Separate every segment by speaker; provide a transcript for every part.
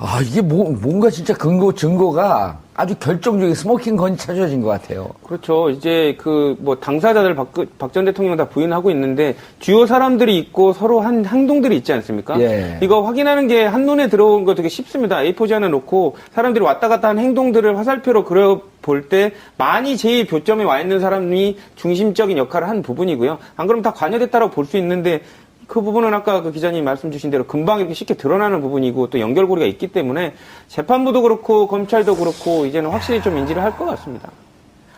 Speaker 1: 아, 이게 뭐, 뭔가 진짜 근거, 증거가 아주 결정적인 스모킹 건이 찾아진 것 같아요.
Speaker 2: 그렇죠. 이제 그 뭐 당사자들 박 전 대통령 다 부인하고 있는데 주요 사람들이 있고 서로 한 행동들이 있지 않습니까?
Speaker 1: 예.
Speaker 2: 이거 확인하는 게 한눈에 들어온 거 되게 쉽습니다. A4지 하나 놓고 사람들이 왔다 갔다 한 행동들을 화살표로 그려 볼 때 많이 제일 교점에 와 있는 사람이 중심적인 역할을 한 부분이고요. 안 그러면 다 관여됐다라고 볼 수 있는데 그 부분은 아까 그 기자님 말씀 주신 대로 금방 이렇게 쉽게 드러나는 부분이고 또 연결고리가 있기 때문에 재판부도 그렇고 검찰도 그렇고 이제는 확실히 좀 인지를 할 것 같습니다.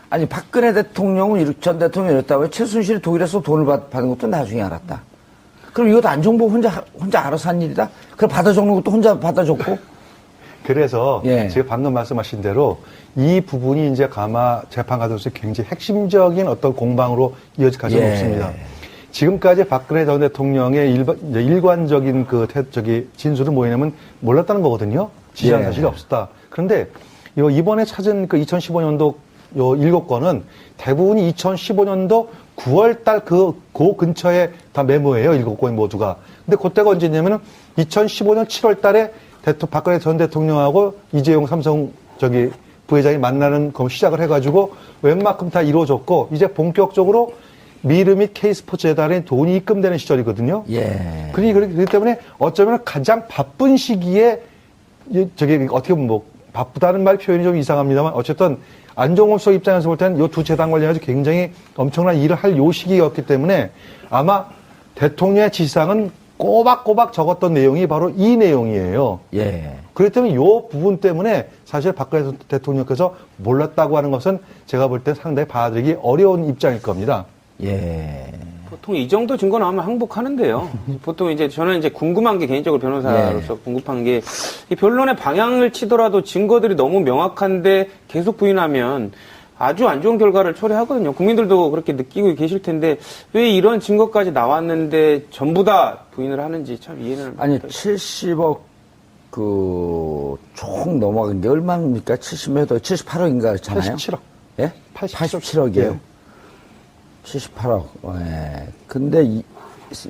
Speaker 1: 아니, 박근혜 대통령은 전 대통령이 이랬다고 최순실이 독일에서 돈을 받, 받은 것도 나중에 알았다. 그럼 이것도 안정부 혼자, 혼자 알아서 한 일이다? 그럼 받아 적는 것도 혼자 받아줬고?
Speaker 3: 그래서
Speaker 1: 예.
Speaker 3: 제가 방금 말씀하신 대로 이 부분이 이제 가마 재판 과정에서 굉장히 핵심적인 어떤 공방으로 이어질 가능성이
Speaker 1: 예.
Speaker 3: 높습니다. 지금까지 박근혜 전 대통령의 일반, 일관적인 그 태- 저기 진술은 뭐냐면 몰랐다는 거거든요. 지시한
Speaker 1: 예.
Speaker 3: 사실이 없었다. 그런데 요 이번에 찾은 그 2015년도 요 일곱 건은 대부분이 2015년도 9월 달 그, 그 근처에 다 메모예요. 일곱 건 모두가. 근데 그때가 언제냐면은 2015년 7월 달에 대통, 박근혜 전 대통령하고 이재용 삼성 저기 부회장이 만나는 그 시작을 해가지고 웬만큼 다 이루어졌고 이제 본격적으로 미르 및 K스포츠 재단에 돈이 입금되는 시절이거든요.
Speaker 1: 예.
Speaker 3: 그러니 그렇기 그렇기 때문에 어쩌면 가장 바쁜 시기에 이- 저기 어떻게 보면 뭐 바쁘다는 말 표현이 좀 이상합니다만 어쨌든 안종범 수석 입장에서 볼 때는 이 두 재단 관련해서 굉장히 엄청난 일을 할 요 시기였기 때문에 아마 대통령의 지시상은 꼬박꼬박 적었던 내용이 바로 이 내용이에요.
Speaker 1: 예.
Speaker 3: 그렇기 때문에 요 부분 때문에 사실 박근혜 대통령께서 몰랐다고 하는 것은 제가 볼 때 상당히 받아들이기 어려운 입장일 겁니다.
Speaker 1: 예.
Speaker 2: 보통 이 정도 증거 나오면 항복하는데요. 보통 이제 저는 이제 궁금한 게 개인적으로 변호사로서 궁금한 게 이 변론의 방향을 치더라도 증거들이 너무 명확한데 계속 부인하면 아주 안 좋은 결과를 초래하거든요. 국민들도 그렇게 느끼고 계실 텐데 왜 이런 증거까지 나왔는데 전부 다 부인을 하는지 참 이해는
Speaker 1: 아니,
Speaker 2: 못하겠어요.
Speaker 1: 70억, 그, 총 넘어간 게 얼마입니까? 70몇 억, 78억인가 잖아요?
Speaker 3: 87억.
Speaker 1: 예?
Speaker 3: 87억.
Speaker 1: 87억이에요.
Speaker 3: 예.
Speaker 1: 78억. 예. 근데 이,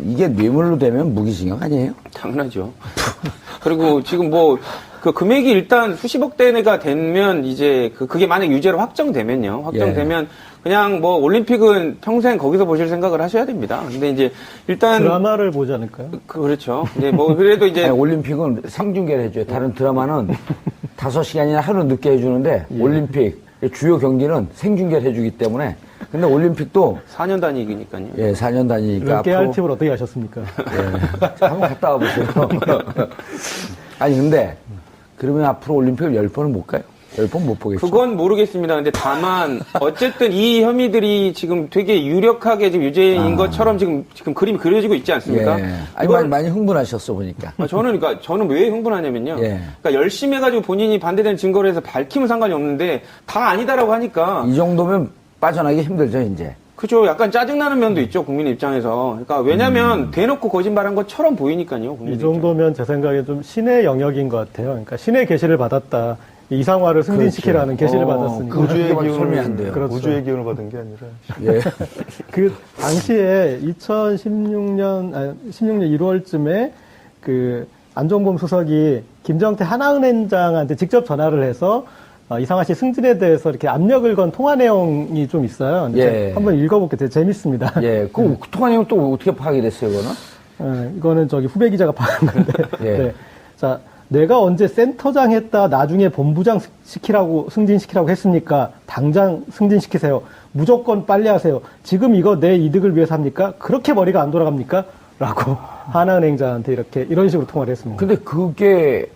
Speaker 1: 이게 뇌물로 되면 무기징역 아니에요?
Speaker 2: 당연하죠. 그리고 지금 뭐, 그 금액이 일단 수십억 대가 되면 이제 그, 그게 만약 유죄로 확정되면요. 확정되면 그냥 뭐 올림픽은 평생 거기서 보실 생각을 하셔야 됩니다. 근데 이제 일단.
Speaker 4: 드라마를 보지 않을까요?
Speaker 2: 그- 그렇죠. 근데 뭐 그래도 이제.
Speaker 1: 아니, 올림픽은 생중계를 해줘요. 다른 드라마는 다섯 시간이나 하루 늦게 해주는데 올림픽 주요 경기는 생중계를 해주기 때문에 근데 올림픽도
Speaker 2: 4년 단위니까요.
Speaker 1: 예, 4년 다니니까
Speaker 4: 이런 깨알 팁을 어떻게 하셨습니까?
Speaker 1: 예, 한번 갔다 와보세요. 아니 근데 그러면 앞으로 올림픽을 열 번은 못 가요? 열번못 보겠죠?
Speaker 2: 그건 모르겠습니다. 근데 다만 어쨌든 이 혐의들이 지금 되게 유력하게 지금 유죄인 것처럼 지금 지금 그림이 그려지고 있지
Speaker 1: 예.
Speaker 2: 않습니까?
Speaker 1: 아니
Speaker 2: 이걸-
Speaker 1: 많이, 많이 흥분하셨어 보니까.
Speaker 2: 아, 저는 그러니까 저는 왜 흥분하냐면요.
Speaker 1: 예.
Speaker 2: 그러니까 열심히 해가지고 본인이 반대되는 증거를 해서 밝히면 상관이 없는데 다 아니다라고 하니까
Speaker 1: 이 정도면 빠져나기 힘들죠 이제.
Speaker 2: 그죠. 약간 짜증나는 면도 있죠 국민 입장에서. 그러니까 왜냐하면
Speaker 1: 음.
Speaker 2: 대놓고 거짓말한 것처럼 보이니까요. 국민
Speaker 4: 이 정도면 제 생각에 좀 신의 영역인 것 같아요. 그러니까 신의 계시를 받았다. 이상화를 승진시키라는 계시를
Speaker 1: 어,
Speaker 4: 받았으니까.
Speaker 1: 그-
Speaker 3: 우주의
Speaker 1: 그렇게 설명이 안
Speaker 3: 기운을
Speaker 1: 돼요.
Speaker 4: 그렇죠.
Speaker 3: 우주의 기운을 받은 게 아니라
Speaker 1: 예.
Speaker 4: 그 당시에 2016년 아, 16년 1월쯤에 그 안종범 수석이 김정태 하나은행장한테 직접 전화를 해서 어, 이상화 씨 승진에 대해서 이렇게 압력을 건 통화 내용이 좀 있어요.
Speaker 1: 예.
Speaker 4: 한번 읽어볼게요. 되게 재밌습니다.
Speaker 1: 예. 그 통화 내용 또 어떻게 파악이 됐어요, 그거는?
Speaker 4: 어, 이거는 저기 후배 기자가 파는 건데.
Speaker 1: 예.
Speaker 4: 네. 자, 내가 언제 센터장 했다 나중에 본부장 시키라고 승진시키라고 했습니까? 당장 승진시키세요. 무조건 빨리 하세요. 지금 이거 내 이득을 위해서 합니까? 그렇게 머리가 안 돌아갑니까? 라고 하나은행자한테 이렇게 이런 식으로 통화를 했습니다.
Speaker 1: 근데 그게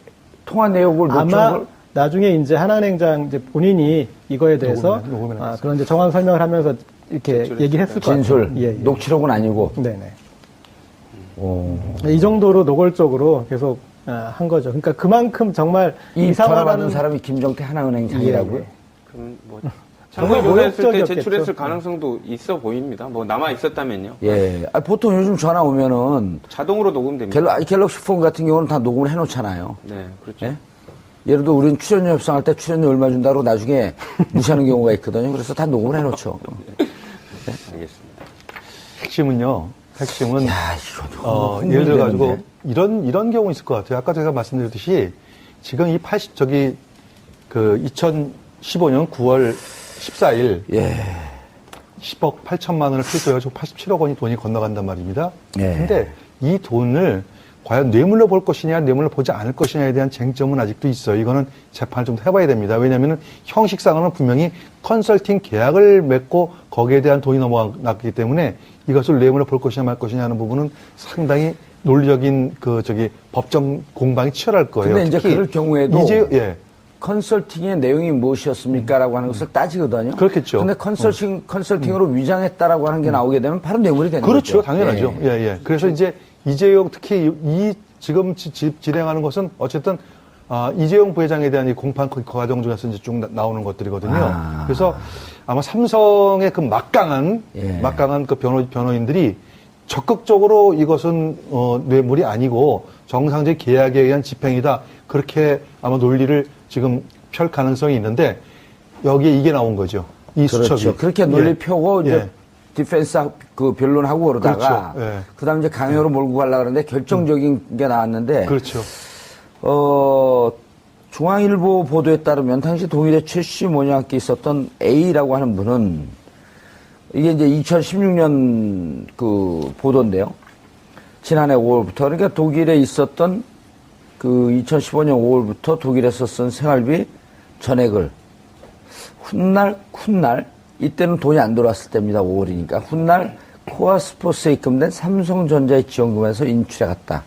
Speaker 1: 통화 내역을
Speaker 4: 아마
Speaker 1: 걸
Speaker 4: 나중에 이제 하나은행장 이제 본인이 이거에 대해서
Speaker 3: 녹음해- 녹음해
Speaker 4: 아, 그런 이제 정황 설명을 하면서 이렇게 얘기를 했을 것 같아요.
Speaker 1: 진술,
Speaker 4: 예, 예.
Speaker 1: 녹취록은 아니고.
Speaker 4: 네네.
Speaker 1: 오.
Speaker 4: 이 정도로 노골적으로 계속 아, 한 거죠. 그러니까 그만큼 정말
Speaker 1: 이 전화 받은
Speaker 4: 이상화라는
Speaker 1: 사람이 김정태 하나은행 장이라고요?
Speaker 4: 예, 예.
Speaker 2: 그럼 뭐
Speaker 4: 정말
Speaker 2: 정말 조사했을 때. 제출했을 가능성도 있어 보입니다. 뭐 남아 있었다면요.
Speaker 1: 예. 아, 보통 요즘 전화 오면은
Speaker 2: 자동으로 녹음됩니다.
Speaker 1: 갤럭, 갤럭시 폰 같은 경우는 다 녹음을 해놓잖아요.
Speaker 2: 네, 그렇죠.
Speaker 1: 예? 예를 들어 우리는 출연료 협상할 때 출연료 얼마 준다고 나중에 무시하는 경우가 있거든요. 그래서 다 녹음을 해놓죠.
Speaker 2: 알겠습니다.
Speaker 3: 핵심은요. 핵심은
Speaker 1: 야, 이거
Speaker 3: 어, 예를 들어 가지고. 이런 이런 경우 있을 것 같아요. 아까 제가 말씀드렸듯이 지금 이 80, 저기, 그 2015년 9월 14일
Speaker 1: 예.
Speaker 3: 10억 8천만 원을 필수해가지고 87억 원이 돈이 건너간단 말입니다.
Speaker 1: 예.
Speaker 3: 근데 이 돈을 과연 뇌물로 볼 것이냐, 뇌물로 보지 않을 것이냐에 대한 쟁점은 아직도 있어요. 이거는 재판을 좀 해봐야 됩니다. 왜냐하면 형식상으로는 분명히 컨설팅 계약을 맺고 거기에 대한 돈이 넘어갔기 때문에 이것을 뇌물로 볼 것이냐 말 것이냐 하는 부분은 상당히 논리적인 그 저기 법정 공방이 치열할 거예요.
Speaker 1: 근데 이제 그럴 경우에도
Speaker 3: 이제 예.
Speaker 1: 컨설팅의 내용이 무엇이었습니까라고 하는 것을 따지거든요.
Speaker 3: 그렇겠죠.
Speaker 1: 근데 컨설팅 컨설팅으로 위장했다라고 하는 게 나오게 되면 바로 뇌물이 되는
Speaker 3: 그렇죠.
Speaker 1: 거죠.
Speaker 3: 당연하죠. 예, 예. 그래서 이제 이재용 특히 이 지금 지- 지- 진행하는 것은 어쨌든 아, 이재용 부회장에 대한 이 공판 그 과정 중에서 이제 쭉 나- 나오는 것들이거든요.
Speaker 1: 아.
Speaker 3: 그래서 아마 삼성의 그 막강한
Speaker 1: 예.
Speaker 3: 막강한 그 변호 변호인들이 적극적으로 이것은 어, 뇌물이 아니고 정상적인 계약에 의한 집행이다. 그렇게 아마 논리를 지금 펼 가능성이 있는데 여기에 이게 나온 거죠. 이
Speaker 1: 그렇죠.
Speaker 3: 수첩이.
Speaker 1: 그렇게 논리
Speaker 3: 예.
Speaker 1: 펴고 이제
Speaker 3: 예.
Speaker 1: 디펜스 하- 그 변론하고 그러다가
Speaker 3: 그렇죠. 예.
Speaker 1: 그다음 이제 강요로 몰고 가려고 그러는데 결정적인 게 나왔는데
Speaker 3: 그렇죠.
Speaker 1: 어 중앙일보 보도에 따르면 당시 동일의 최씨 모녀와 함께 있었던 A라고 하는 분은 이게 이제 2016년 그 보도인데요. 지난해 5월부터 그러니까 독일에 있었던 그 2015년 5월부터 독일에서 쓴 생활비 전액을 훗날 훗날 이때는 돈이 안 들어왔을 때입니다. 5월이니까 훗날 코아 스포츠에 입금된 삼성전자의 지원금에서 인출해 갔다.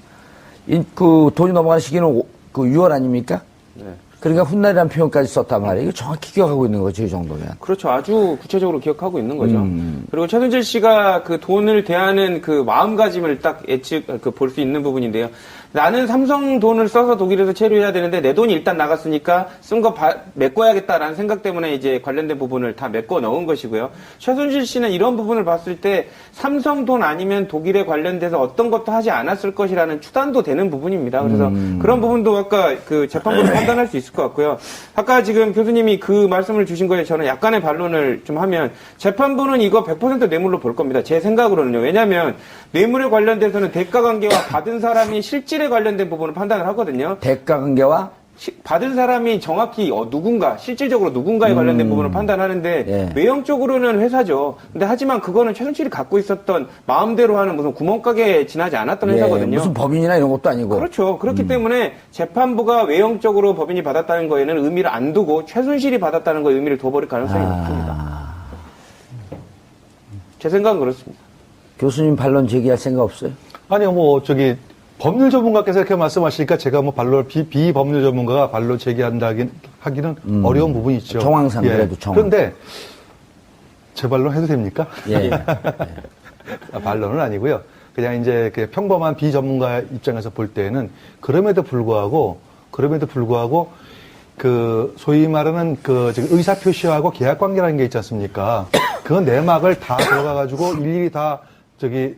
Speaker 1: 인- 그 돈이 넘어가는 시기는 오- 그 6월 아닙니까?
Speaker 2: 네.
Speaker 1: 그러니까 훗날이라는 표현까지 썼단 말이에요. 이거 정확히 기억하고 있는 거죠, 이 정도면.
Speaker 2: 그렇죠. 아주 구체적으로 기억하고 있는 거죠.
Speaker 1: 음.
Speaker 2: 그리고 최순실 씨가 그 돈을 대하는 그 마음가짐을 딱 예측, 그 볼 수 있는 부분인데요. 나는 삼성 돈을 써서 독일에서 체류해야 되는데 내 돈이 일단 나갔으니까 쓴 거 메꿔야겠다라는 생각 때문에 이제 관련된 부분을 다 메꿔 넣은 것이고요. 최순실 씨는 이런 부분을 봤을 때 삼성 돈 아니면 독일에 관련돼서 어떤 것도 하지 않았을 것이라는 추단도 되는 부분입니다. 그래서 그런 부분도 아까 그 재판부는 판단할 수 있을 것 같고요. 아까 지금 교수님이 그 말씀을 주신 거에 저는 약간의 반론을 좀 하면 재판부는 이거 100% 뇌물로 볼 겁니다. 제 생각으로는요. 왜냐하면 뇌물에 관련돼서는 대가 관계와 받은 사람이 실 질에 관련된 부분을 판단을 하거든요.
Speaker 1: 대가 관계와
Speaker 2: 시- 받은 사람이 정확히 어, 누군가 실질적으로 누군가에 관련된 부분을 판단하는데
Speaker 1: 예.
Speaker 2: 외형적으로는 회사죠. 근데 하지만 그거는 최순실이 갖고 있었던 마음대로 하는 무슨 구멍가게에 지나지 않았던
Speaker 1: 예,
Speaker 2: 회사거든요.
Speaker 1: 무슨 법인이나 이런 것도 아니고.
Speaker 2: 그렇죠. 그렇기 때문에 재판부가 외형적으로 법인이 받았다는 거에는 의미를 안 두고 최순실이 받았다는 거에 의미를 둬버릴 가능성이 높습니다.
Speaker 1: 아,
Speaker 2: 제 생각은 그렇습니다.
Speaker 1: 교수님 반론 제기할 생각 없어요?
Speaker 3: 아니요, 뭐, 저기, 법률 전문가께서 이렇게 말씀하시니까 제가 뭐 반론, 비, 비법률 전문가가 반론 제기한다 하기는 어려운 부분이 있죠.
Speaker 1: 음.
Speaker 3: 예.
Speaker 1: 정황상 그래도 정황.
Speaker 3: 그런데, 제 반론 해도 됩니까?
Speaker 1: 예.
Speaker 3: 아, 반론은 아니고요. 그냥 이제 그 평범한 비전문가 입장에서 볼 때는 그럼에도 불구하고, 그럼에도 불구하고, 그, 소위 말하는 그, 저기 의사 표시하고 계약 관계라는 게 있지 않습니까? 그 내막을 다 들어가 가지고 일일이 다, 저기,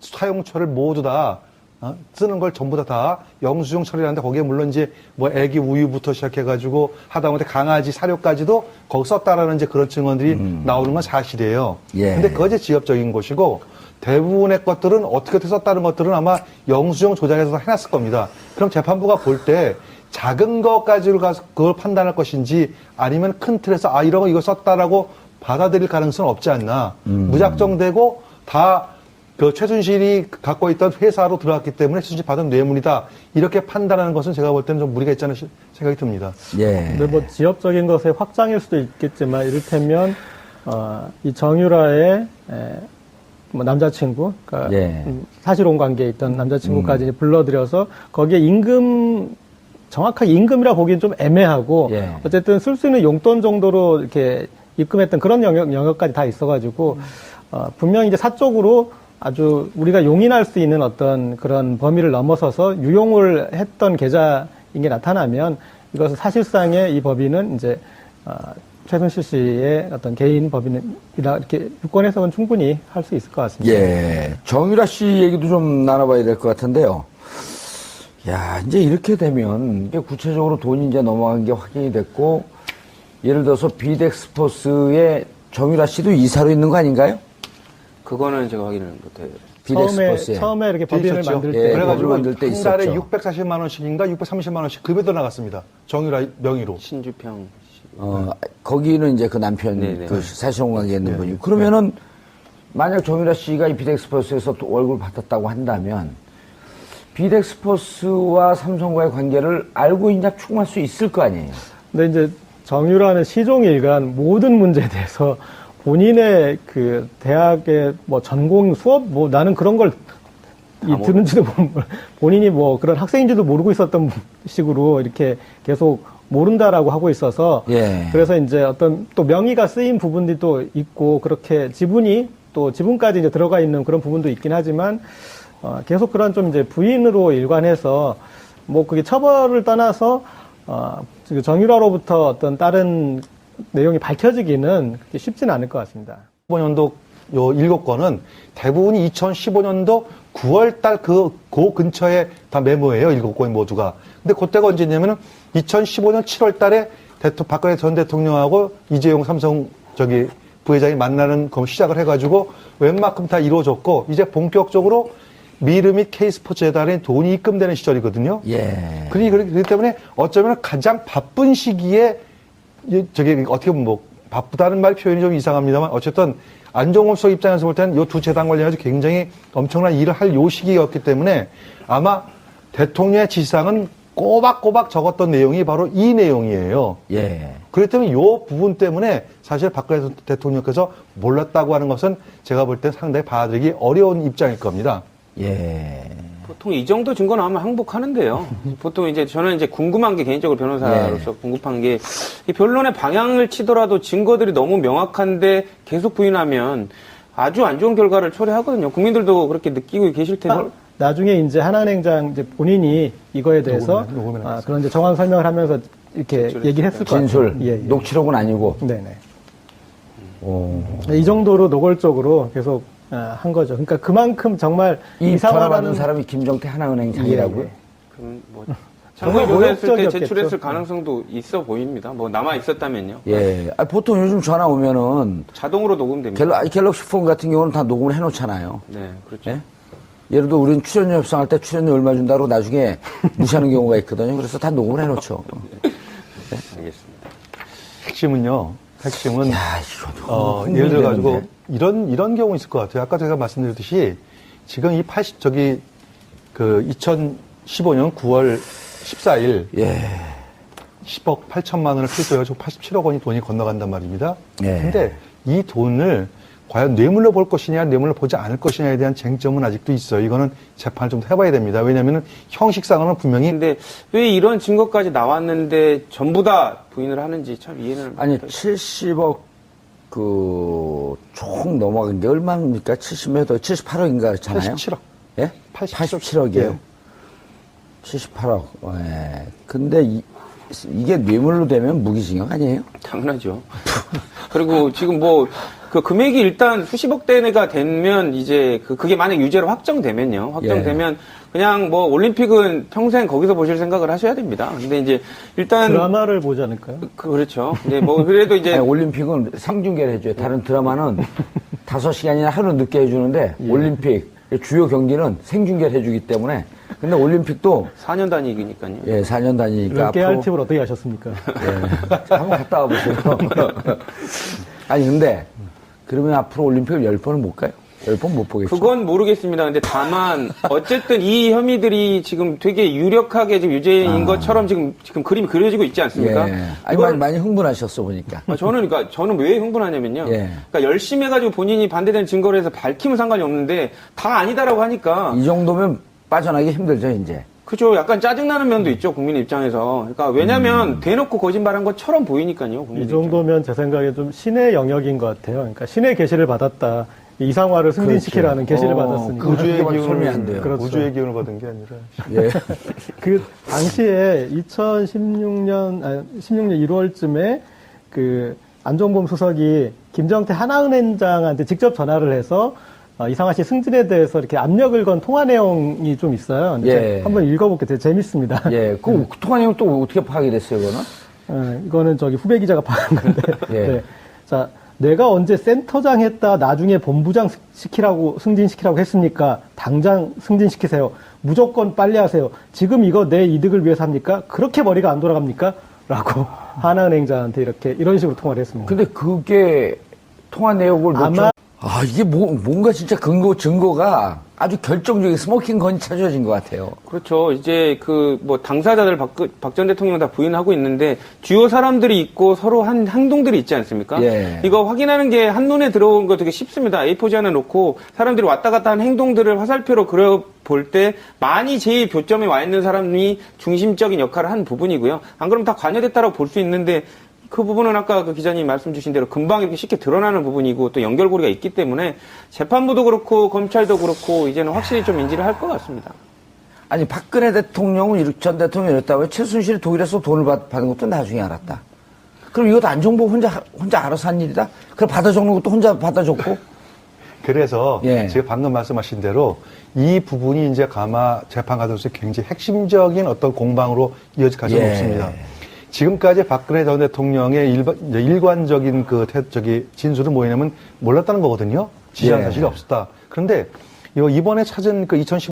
Speaker 3: 사용처를 모두 다 어? 쓰는 걸 전부 다 다 영수증 처리하는데 거기에 물론 이제 뭐 애기 우유부터 시작해가지고 하다못해 강아지 사료까지도 거기 썼다라는 이제 그런 증언들이 나오는 건 사실이에요.
Speaker 1: 예.
Speaker 3: 근데 그것이 지엽적인 것이고 대부분의 것들은 어떻게 어떻게 썼다는 것들은 아마 영수증 조작해서 해놨을 겁니다. 그럼 재판부가 볼 때 작은 것까지를 가서 그걸 판단할 것인지 아니면 큰 틀에서 아 이런 거 이거 썼다라고 받아들일 가능성은 없지 않나. 무작정 되고 다 그 최순실이 갖고 있던 회사로 들어갔기 때문에 최순실 받은 뇌물이다. 이렇게 판단하는 것은 제가 볼 때는 좀 무리가 있지 않나 시- 생각이 듭니다.
Speaker 1: 예.
Speaker 4: 근데 뭐 지역적인 것의 확장일 수도 있겠지만 이를테면 어, 이 정유라의 에, 뭐 남자친구, 그러니까
Speaker 1: 예.
Speaker 4: 음, 사실혼 관계에 있던 남자친구까지 이제 불러들여서 거기에 임금 정확하게 임금이라 보기엔 좀 애매하고
Speaker 1: 예.
Speaker 4: 어쨌든 쓸 수 있는 용돈 정도로 이렇게 입금했던 그런 영역, 영역까지 다 있어가지고 어, 분명히 이제 사적으로 아주 우리가 용인할 수 있는 어떤 그런 범위를 넘어서서 유용을 했던 계좌인 게 나타나면 이것은 사실상의 이 법인은 이제 어, 최순실 씨의 어떤 개인 법인이다 이렇게 유권 해석은 충분히 할 수 있을 것 같습니다.
Speaker 1: 예. 정유라 씨 얘기도 좀 나눠봐야 될 것 같은데요. 야, 이제 이렇게 되면 이게 구체적으로 돈이 이제 넘어간 게 확인이 됐고, 예를 들어서 비덱스포스의 정유라 씨도 이사로 있는 거 아닌가요?
Speaker 2: 그거는 제가 확인을 못해.
Speaker 4: 처음에
Speaker 1: 비덱스퍼스에.
Speaker 4: 처음에 이렇게 법인을. 만들
Speaker 1: 예,
Speaker 4: 때
Speaker 1: 그래가지고 만들 때
Speaker 3: 한 달에
Speaker 1: 있었죠.
Speaker 3: 640만 원씩인가 630만 원씩 급여도 나갔습니다. 정유라 명의로.
Speaker 2: 신주평.
Speaker 1: 어, 거기는 이제 그 남편,
Speaker 2: 네네.
Speaker 1: 그 사실혼 관계 있는 분이. 그러면은, 만약 정유라 씨가 이 비덱스퍼스에서 또 월급을 받았다고 한다면, 비덱스퍼스와 삼성과의 관계를 알고 있냐 충분할 수 있을 거 아니에요.
Speaker 4: 근데 이제 정유라는 시종 일관 모든 문제에 대해서 본인의 그 대학의 뭐 전공 수업 뭐 나는 그런 걸 이, 듣는지도 모르- 본인이 뭐 그런 학생인지도 모르고 있었던 식으로 이렇게 계속 모른다라고 하고 있어서
Speaker 1: 예.
Speaker 4: 그래서 이제 어떤 또 명의가 쓰인 부분들이 또 있고 그렇게 지분이 또 지분까지 이제 들어가 있는 그런 부분도 있긴 하지만 어, 계속 그런 좀 이제 부인으로 일관해서 뭐 그게 처벌을 떠나서 어, 그 정유라로부터 어떤 다른 내용이 밝혀지기는 그렇게 쉽지는 않을 것 같습니다.
Speaker 3: 15년도 요 일곱 건은 대부분이 2015년도 9월 달 그, 그 근처에 다 메모예요. 일곱 건이 모두가. 근데 그때가 언제냐면은 2015년 7월 달에 대통령, 박근혜 전 대통령하고 이재용 삼성 저기 부회장이 만나는 그 시작을 해가지고 웬만큼 다 이루어졌고 이제 본격적으로 미르 및 K스포츠 재단에 돈이 입금되는 시절이거든요.
Speaker 1: 예.
Speaker 3: 그러니 그렇기 때문에 어쩌면 가장 바쁜 시기에 이- 저기 어떻게 보면 뭐 바쁘다는 말 표현이 좀 이상합니다만 어쨌든 안종범 수석 입장에서 볼 때는 이 두 재단 관련해서 굉장히 엄청난 일을 할 요 시기였기 때문에 아마 대통령의 지시상은 꼬박꼬박 적었던 내용이 바로 이 내용이에요.
Speaker 1: 예.
Speaker 3: 그렇기 때문에 요 부분 때문에 사실 박근혜 대통령께서 몰랐다고 하는 것은 제가 볼 때 상당히 받아들이기 어려운 입장일 겁니다.
Speaker 1: 예.
Speaker 2: 보통 이 정도 증거 나오면 항복하는데요. 보통 이제 저는 이제 궁금한 게 개인적으로 변호사로서
Speaker 1: 예.
Speaker 2: 궁금한 게 이 변론의 방향을 치더라도 증거들이 너무 명확한데 계속 부인하면 아주 안 좋은 결과를 초래하거든요. 국민들도 그렇게 느끼고 계실 텐데.
Speaker 4: 아, 나중에 이제 하나은행장 이제 본인이 이거에 대해서
Speaker 3: 녹음을
Speaker 4: 아. 그런 이제 정황 설명을 하면서 이렇게 얘기를 했을 것 같아요.
Speaker 1: 진술.
Speaker 4: 예, 예.
Speaker 1: 녹취록은 아니고.
Speaker 4: 네네.
Speaker 1: 오.
Speaker 4: 이 정도로 노골적으로 계속 아, 한 거죠. 그러니까 그만큼 정말
Speaker 1: 이 전화 받는
Speaker 4: 이상하다는
Speaker 1: 사람이 김정태 하나은행 장이라고요?
Speaker 4: 예, 예.
Speaker 2: 그럼 뭐
Speaker 4: 정말
Speaker 2: 조사했을 때
Speaker 4: 모욕적이었겠죠.
Speaker 2: 제출했을 가능성도 있어 보입니다. 뭐 남아 있었다면요.
Speaker 1: 예. 아, 보통 요즘 전화 오면은
Speaker 2: 자동으로 녹음됩니다.
Speaker 1: 갤러, 아니, 갤럭시 폰 같은 경우는 다 녹음을 해놓잖아요.
Speaker 2: 네, 그렇죠.
Speaker 1: 예? 예를 들어 우리는 출연료 협상할 때 출연료 얼마 준다고 나중에 무시하는 경우가 있거든요. 그래서 다 녹음을 해놓죠.
Speaker 2: 알겠습니다.
Speaker 3: 핵심은요. 핵심은
Speaker 1: 야, 이거
Speaker 3: 어,
Speaker 1: 너무
Speaker 3: 예를 들어 가지고
Speaker 1: 흥분되는데.
Speaker 3: 이런 이런 경우 있을 것 같아요. 아까 제가 말씀드렸듯이 지금 이 80 저기 그 2015년 9월 14일
Speaker 1: 예.
Speaker 3: 10억 8천만 원을 필수해가지고 87억 원이 돈이 건너간단 말입니다.
Speaker 1: 예.
Speaker 3: 근데 이 돈을 과연 뇌물로 볼 것이냐, 뇌물로 보지 않을 것이냐에 대한 쟁점은 아직도 있어요. 이거는 재판을 좀 해봐야 됩니다. 왜냐하면 형식상으로는 분명히
Speaker 2: 근데 왜 이런 증거까지 나왔는데 전부 다 부인을 하는지 참 이해는
Speaker 1: 아니,
Speaker 2: 못하겠어요.
Speaker 1: 70억, 그, 총 넘어간 게 얼마입니까? 70몇 억, 78억인가 잖아요?
Speaker 3: 87억.
Speaker 1: 예?
Speaker 3: 87억.
Speaker 1: 87억이에요.
Speaker 3: 예.
Speaker 1: 78억. 예. 근데 이, 이게 뇌물로 되면 무기징역 아니에요?
Speaker 2: 당연하죠. 그리고 지금 뭐, 그 금액이 일단 수십억 대가 되면 이제 그, 그게 만약 유죄로 확정되면요. 확정되면 그냥 뭐 올림픽은 평생 거기서 보실 생각을 하셔야 됩니다. 근데 이제 일단.
Speaker 4: 드라마를 보지 않을까요?
Speaker 2: 그, 그렇죠. 근데 뭐 그래도 이제.
Speaker 1: 아니, 올림픽은 생중계를 해줘요. 다른 드라마는 다섯 시간이나 하루 늦게 해주는데 올림픽 주요 경기는 생중계를 해주기 때문에 근데 올림픽도
Speaker 2: 4년 단위이니까요.
Speaker 1: 예, 4년 다니니까
Speaker 4: 이런 깨알
Speaker 1: 앞으로
Speaker 4: 팁을 어떻게 하셨습니까?
Speaker 1: 예, 한번 갔다 와보세요. 아니 근데 그러면 앞으로 올림픽을 10번은 못 가요? 10번 못 보겠죠?
Speaker 2: 그건 모르겠습니다. 근데 다만 어쨌든 이 혐의들이 지금 되게 유력하게 지금 유죄인 것처럼 지금 지금 그림이 그려지고 있지 않습니까?
Speaker 1: 아. 예. 아니
Speaker 2: 이걸-
Speaker 1: 많이, 많이 흥분하셨어 보니까.
Speaker 2: 아, 저는 그러니까 저는 왜 흥분하냐면요.
Speaker 1: 예.
Speaker 2: 그러니까 열심히 해가지고 본인이 반대되는 증거를 해서 밝히면 상관이 없는데 다 아니다라고 하니까
Speaker 1: 이 정도면 빠져나기 힘들죠 이제.
Speaker 2: 그죠. 약간 짜증나는 면도 있죠 국민 입장에서. 그러니까 왜냐하면 대놓고 거짓말한 것처럼 보이니까요. 국민
Speaker 4: 이 정도면 제 생각에 좀 신의 영역인 것 같아요. 그러니까 신의 계시를 받았다. 이상화를 승진시키라는 계시를
Speaker 1: 어,
Speaker 4: 받았으니까.
Speaker 1: 그-
Speaker 3: 우주의 기운을
Speaker 1: 돼요.
Speaker 4: 그렇죠.
Speaker 3: 우주의 기운을 받은 게 아니라
Speaker 1: 예.
Speaker 4: 그 당시에 2016년 아, 16년 1월쯤에 그 안종범 수석이 김정태 하나은행장한테 직접 전화를 해서 어, 이상화 씨 승진에 대해서 이렇게 압력을 건 통화 내용이 좀 있어요. 근데
Speaker 1: 예.
Speaker 4: 한번 읽어볼게요. 되게 재밌습니다.
Speaker 1: 예. 그 통화 내용 또 어떻게 파악이 됐어요, 그거는?
Speaker 4: 어, 이거는 저기 후배 기자가 파는 건데.
Speaker 1: 예.
Speaker 4: 네. 자, 내가 언제 센터장 했다 나중에 본부장 시키라고 승진시키라고 했습니까? 당장 승진시키세요. 무조건 빨리 하세요. 지금 이거 내 이득을 위해서 합니까? 그렇게 머리가 안 돌아갑니까? 라고 하나은행장한테 이렇게 이런 식으로 통화를 했습니다.
Speaker 1: 근데 그게 통화 내역을 몇
Speaker 4: 아마-
Speaker 1: 초- 아 이게 뭐, 뭔가 진짜 근거 증거가 아주 결정적인 스모킹 건이 찾아진 것 같아요.
Speaker 2: 그렇죠. 이제 그 뭐 당사자들 박 전 대통령 다 부인하고 있는데 주요 사람들이 있고 서로 한 행동들이 있지 않습니까?
Speaker 1: 예.
Speaker 2: 이거 확인하는 게 한눈에 들어온 거 되게 쉽습니다. A4지 하나 놓고 사람들이 왔다 갔다 한 행동들을 화살표로 그려 볼때 많이 제일 교점에 와 있는 사람이 중심적인 역할을 한 부분이고요. 안 그러면 다 관여됐다라고 볼 수 있는데 그 부분은 아까 그 기자님 말씀 주신 대로 금방 이렇게 쉽게 드러나는 부분이고 또 연결고리가 있기 때문에 재판부도 그렇고 검찰도 그렇고 이제는 확실히 좀 인지를 할 것 같습니다.
Speaker 1: 아니 박근혜 대통령은 이렇게 전 대통령이 이랬다고 최순실이 독일에서 돈을 받, 받은 것도 나중에 알았다. 그럼 이것도 안정보 혼자 혼자 알아서 한 일이다? 그럼 받아 적는 것도 혼자 받아 적고?
Speaker 3: 그래서
Speaker 1: 예.
Speaker 3: 제가 방금 말씀하신 대로 이 부분이 이제 가마 재판 과정에서 굉장히 핵심적인 어떤 공방으로 이어질 가능성이
Speaker 1: 예.
Speaker 3: 높습니다. 지금까지 박근혜 전 대통령의 일반, 일관적인 그 태- 저기 진술은 뭐냐면 몰랐다는 거거든요. 지시한
Speaker 1: 예.
Speaker 3: 사실이 없었다. 그런데 요 이번에 찾은 그 2015